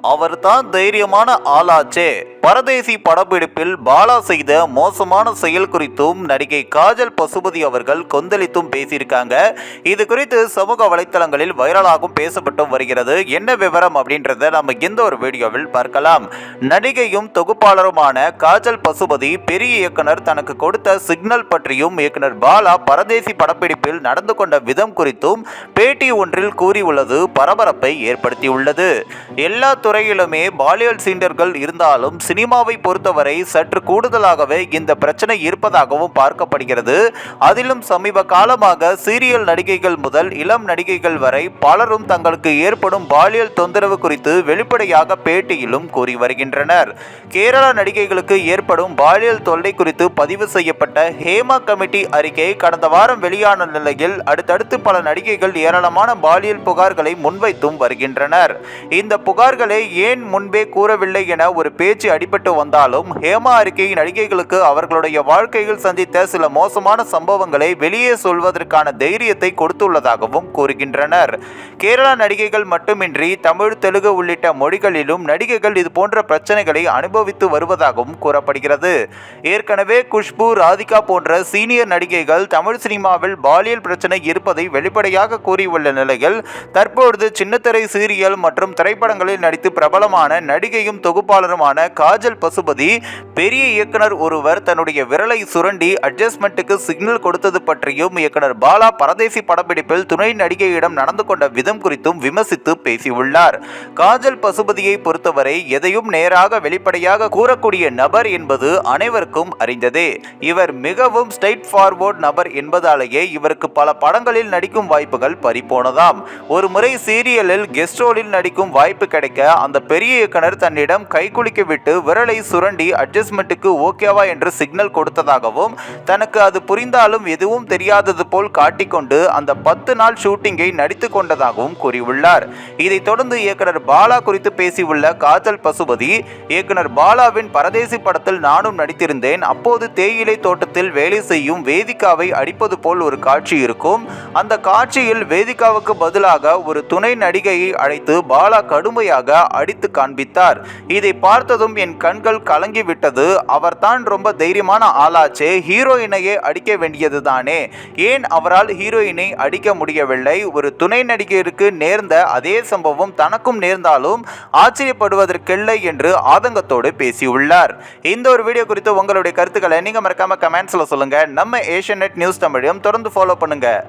அவர்தான் தைரியமான ஆளாச்சே. பரதேசி படப்பிடிப்பில் பாலா செய்த மோசமான செயல் குறித்தும் நடிகை காஜல் பசுபதி அவர்கள் கொந்தளித்தும் பேசியிருக்காங்க. இது குறித்து சமூக வலைத்தளங்களில் வைரலாகவும் பேசப்பட்டும் வருகிறது. என்ன விவரம் அப்படின்றத நம்ம இந்த ஒரு வீடியோவில் பார்க்கலாம். நடிகையும் தொகுப்பாளருமான காஜல் பசுபதி பெரிய இயக்குனர் தனக்கு கொடுத்த சிக்னல் பற்றியும் இயக்குனர் பாலா பரதேசி படப்பிடிப்பில் நடந்து கொண்ட விதம் குறித்தும் பேட்டி ஒன்றில் கூறியுள்ளது பரபரப்பை ஏற்படுத்தியுள்ளது. எல்லா துறையிலுமே பாலியல் சீண்டர்கள் இருந்தாலும் சினிமாவை பொறுத்தவரை சற்று கூடுதலாகவே இந்த பிரச்சனை இருப்பதாகவும் பார்க்கப்படுகிறது. அதிலும் சமீப காலமாக சீரியல் நடிகைகள் முதல் இளம் நடிகைகள் வரை பலரும் தங்களுக்கு ஏற்படும் பாலியல் தொந்தரவு குறித்து வெளிப்படையாக பேட்டியிலும் கூறி வருகின்றனர். கேரள நடிகைகளுக்கு ஏற்படும் பாலியல் தொல்லை குறித்து பதிவு செய்யப்பட்ட ஹேமா கமிட்டி அறிக்கை கடந்த வாரம் வெளியான நிலையில் அடுத்தடுத்து பல நடிகைகள் ஏராளமான பாலியல் புகார்களை முன்வைத்தும் வருகின்றனர். இந்த புகார்களை ஏன் முன்பே கூறவில்லை என ஒரு பேச்சு அடிபட்டு வந்தாலும் ஹேமா அறிக்கை நடிகைகளுக்கு அவர்களுடைய வாழ்க்கையில் சந்தித்த சில மோசமான சம்பவங்களை வெளியே சொல்வதற்கான தைரியத்தை கொடுத்துள்ளதாகவும் கூறுகின்றனர். கேரள நடிகைகள் மட்டுமின்றி தமிழ் தெலுங்கு உள்ளிட்ட மொழிகளிலும் நடிகைகள் இது போன்ற பிரச்சனைகளை அனுபவித்து வருவதாகவும் கூறப்படுகிறது. ஏற்கனவே குஷ்பு ராதிகா போன்ற சீனியர் நடிகைகள் தமிழ் சினிமாவில் பாலியல் பிரச்சனை இருப்பதை வெளிப்படையாக கூறியுள்ள நிலையில் தற்பொழுது சின்னத்திரை சீரியல் மற்றும் திரைப்படங்களில் நடித்து பிரபலமான நடிகையும் தொகுப்பாளருமான காஜல் பசுபதி பெரிய இயக்குனர் ஒருவர் தன்னுடைய விரலை சுரண்டி அட்ஜஸ்ட்மெண்ட்டுக்கு சிக்னல் கொடுத்தது பற்றியும் இயக்குனர் பாலா பரதேசி படப்பிடிப்பில் துணை நடிகையிடம் நடந்து கொண்ட விதம் குறித்தும் விமர்சித்து பேசியுள்ளார். காஜல் பசுபதியை பொறுத்தவரை எதையும் நேராக வெளிப்படையாக கூறக்கூடிய நபர் என்பது அனைவருக்கும் அறிந்ததே. இவர் மிகவும் ஸ்ட்ரைட் ஃபார்வர்ட் நபர் என்பதாலேயே இவருக்கு பல படங்களில் நடிக்கும் வாய்ப்புகள் பறிபோனதாம். ஒரு முறை சீரியலில் கெஸ்ட் ரோலில் நடிக்கும் வாய்ப்பு கிடைக்க அந்த பெரிய இயக்குனர் தன்னிடம் கைகுலுக்கி விட்டு விரலை சுரண்டி அட்ஜஸ்ட்மெண்ட்டுக்கு ஓகேவா என்று சிக்னல் கொடுத்ததாகவும் தனக்கு அது புரிந்தாலும் எதுவும் தெரியாதது போல் காட்டிக்கொண்டு அந்த பத்து நாள் ஷூட்டிங்கை நடித்து கொண்டதாகவும் கூறியுள்ளார். இதைத் தொடர்ந்து இயக்குனர் பாலா குறித்து பேசியுள்ள காஜல் பசுபதி இயக்குனர் பாலாவின் பரதேசி படத்தில் நானும் நடித்திருந்தேன். அப்போது தேயிலை தோட்டத்தில் வேலை செய்யும் வேதிகாவை அடிப்பது போல் ஒரு காட்சி இருக்கும். அந்த காட்சியில் வேதிகாவுக்கு பதிலாக ஒரு துணை நடிகையை அழைத்து பாலா கடுமையாக அடித்து காண்பித்தார். இதை பார்த்ததும் என் கண்கள் கலங்கி விட்டது அவர்தான் ரொம்ப தைரியமான ஆளாச்சே. ஹீரோயினையே அடிக்க வேண்டியது தானே ஏன் அவரால் ஹீரோயினை அடிக்க முடியவில்லை? ஒரு துணை நடிகருக்கு நேர்ந்த அதே சம்பவம் தனக்கும் நேர்ந்தாலும் ஆச்சரியப்படுவதற்கில்லை என்று ஆதங்கத்தோடு பேசியுள்ளார். இந்த ஒரு வீடியோ குறித்து உங்களுடைய கருத்துக்களை நீங்கள் மறக்காம கமெண்ட்ஸில் சொல்லுங்கள் நம்ம ஏஷியன் நெட் நியூஸ் தமிழையும் தொடர்ந்து ஃபாலோ பண்ணுங்கள்